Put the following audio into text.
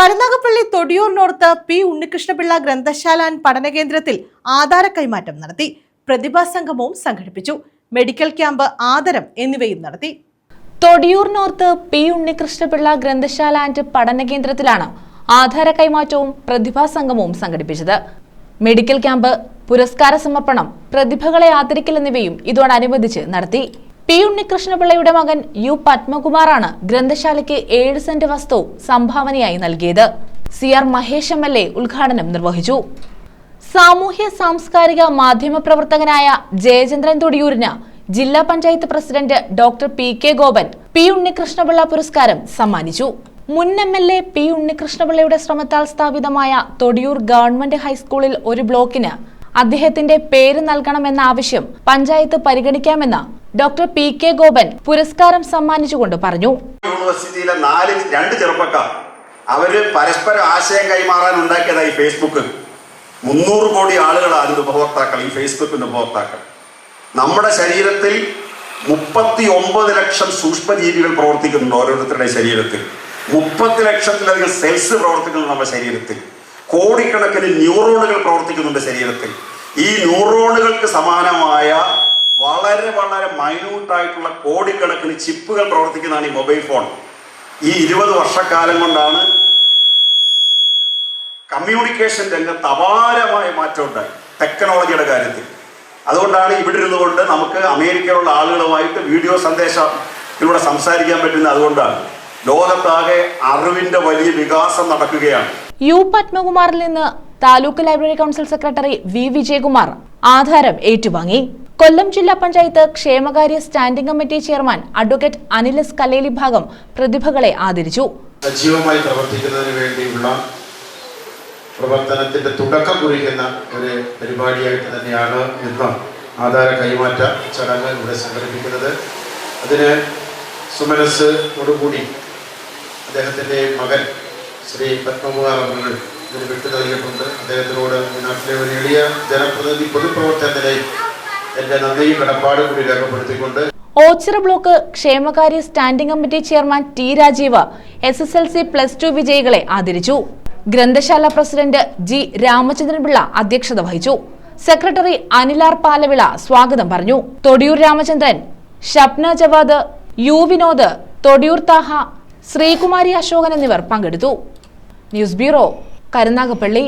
Karunagappally Thodiyoor north P Unnikrishnapillai ഗ്രന്ഥശാല and പഠനകേന്ദ്രത്തിൽ ആധാര കൈമാറ്റം നടത്തി. പ്രതിഭാ സംഗമവും സംഘടിപ്പിച്ചു. മെഡിക്കൽ ക്യാമ്പ് ആദരം എന്നിവയും നടത്തി. തൊടിയൂർ നോർത്ത് പി ഉണ്ണികൃഷ്ണപിള്ള ഗ്രന്ഥശാല ആൻഡ് പഠന കേന്ദ്രത്തിലാണ് ആധാര കൈമാറ്റവും പ്രതിഭാ സംഗമവും സംഘടിപ്പിച്ചത്. മെഡിക്കൽ ക്യാമ്പ് പുരസ്കാര സമർപ്പണം പ്രതിഭകളെ ആദരിക്കൽ എന്നിവയും ഇതോടനുബന്ധിച്ച് നടത്തി. പി ഉണ്ണികൃഷ്ണപിള്ളയുടെ മകൻ യു പത്മകുമാറാണ് ഗ്രന്ഥശാലയ്ക്ക് ഏഴ് സെന്റ് വസ്തു സംഭാവനയായി നൽകിയത്. C R Mahesh M L A ഉദ്ഘാടനം നിർവഹിച്ചു. സാമൂഹ്യ സാംസ്കാരിക മാധ്യമ പ്രവർത്തകനായ ജയചന്ദ്രൻ തൊടിയൂരിന് ജില്ലാ panchayat president doctor P K Gopan P Unnikrishnapillai പുരസ്കാരം സമ്മാനിച്ചു. മുൻ എം എൽ എ പി ഉണ്ണികൃഷ്ണപിള്ളയുടെ ശ്രമത്താൽ സ്ഥാപിതമായ തൊടിയൂർ ഗവൺമെന്റ് ഹൈസ്കൂളിൽ ഒരു ബ്ലോക്കിന് അദ്ദേഹത്തിന്റെ പേര് നൽകണമെന്ന ആവശ്യം പഞ്ചായത്ത് പരിഗണിക്കാമെന്ന് ഡോക്ടർ പി കെ ഗോപൻ പുരസ്കാരം സമ്മാനിച്ചുകൊണ്ട് പറഞ്ഞു. യൂണിവേഴ്സിറ്റിയിലെ നാല് രണ്ട് ചെറുപ്പക്കാർ അവർ പരസ്പരം ആശയം കൈമാറാൻ ഉണ്ടാക്കിയതായി ഫേസ്ബുക്ക് മുന്നൂറ് കോടി ആളുകളാണ് ഉപഭോക്താക്കൾ ഈ ഫേസ്ബുക്കിന്റെ ഉപഭോക്താക്കൾ. നമ്മുടെ ശരീരത്തിൽ മുപ്പത്തി ഒമ്പത് ലക്ഷം സൂക്ഷ്മജീവികൾ പ്രവർത്തിക്കുന്നുണ്ട് ഓരോരുത്തരുടെ ശരീരത്തിൽ. മുപ്പത്തി ലക്ഷത്തിലധികം സെൽസ് പ്രവർത്തിക്കുന്നുണ്ട് നമ്മുടെ ശരീരത്തിൽ. കോടിക്കണക്കിന് ന്യൂറോണുകൾ പ്രവർത്തിക്കുന്നുണ്ട് ശരീരത്തിൽ. ഈ ന്യൂറോണുകൾക്ക് സമാനമായ വളരെ വളരെ മൈന്യൂട്ടായിട്ടുള്ള കോടിക്കണക്കിന് ചിപ്പുകൾ പ്രവർത്തിക്കുന്നതാണ് ഈ മൊബൈൽ ഫോൺ. ഈ ഇരുപത് വർഷക്കാലം കൊണ്ടാണ് കമ്മ്യൂണിക്കേഷൻ രംഗത്ത് അപാരമായ മാറ്റം ഉണ്ടായി ടെക്നോളജിയുടെ കാര്യത്തിൽ. അതുകൊണ്ടാണ് ഇവിടെ ഇരുന്നുകൊണ്ട് നമുക്ക് അമേരിക്കയിലുള്ള ആളുകളുമായിട്ട് വീഡിയോ സന്ദേശത്തിലൂടെ സംസാരിക്കാൻ പറ്റുന്നത് അതുകൊണ്ടാണ്. ലോകത്താകെ അറിവിന്റെ വലിയ വികാസം നടക്കുകയാണ്. യു പത്മകുമാറിൽ നിന്ന് taluk library council secretary V Vijayakumar ആധാരം ഏറ്റുവാങ്ങി. കൊല്ലം ജില്ലാ പഞ്ചായത്ത് ക്ഷേമകാര്യ standing committee chairman advocate Anil S Kalleli Bhagam പ്രതിഭകളെ ആദരിച്ചു. സജീവമായി പ്രവർത്തിക്കുന്നതിന് വേണ്ടിയുള്ള പ്രവർത്തനത്തിന്റെ തുടക്കം കുറിക്കുന്ന ഒരു പരിപാടിയായിട്ട് തന്നെയാണ് ഇന്ന് ആധാര കൈമാറ്റ ചടങ്ങ് ഇവിടെ സംഘടിപ്പിക്കുന്നത്. അതിന് സുമനസ്സോടുകൂടി അദ്ദേഹത്തിന്റെ മകൻ ശ്രീ പത്മകുമാർ അവർ ഇതിന് വിട്ടു നൽകിയിട്ടുണ്ട് അദ്ദേഹത്തിനോട് നാട്ടിലെ ഒരു എളിയ ജനപ്രതിനിധി പൊതുപ്രവർത്തന നിലയിൽ കൂടി രേഖപ്പെടുത്തിക്കൊണ്ട്. ഓച്ചിറ ബ്ലോക്ക് ക്ഷേമകാര്യ standing committee chairman T Rajeev S S L C plus two വിജയികളെ ആദരിച്ചു. ഗ്രന്ഥശാല പ്രസിഡന്റ് ജി രാമചന്ദ്രൻപിള്ള അധ്യക്ഷത വഹിച്ചു. സെക്രട്ടറി അനിലാർ പാലവിള സ്വാഗതം പറഞ്ഞു. തൊടിയൂർ രാമചന്ദ്രൻ ഷപ്ന ജവാദ് യു വിനോദ് തൊടിയൂർ താഹ ശ്രീകുമാരി അശോകൻ എന്നിവർ പങ്കെടുത്തു. News bureau Karunagappally.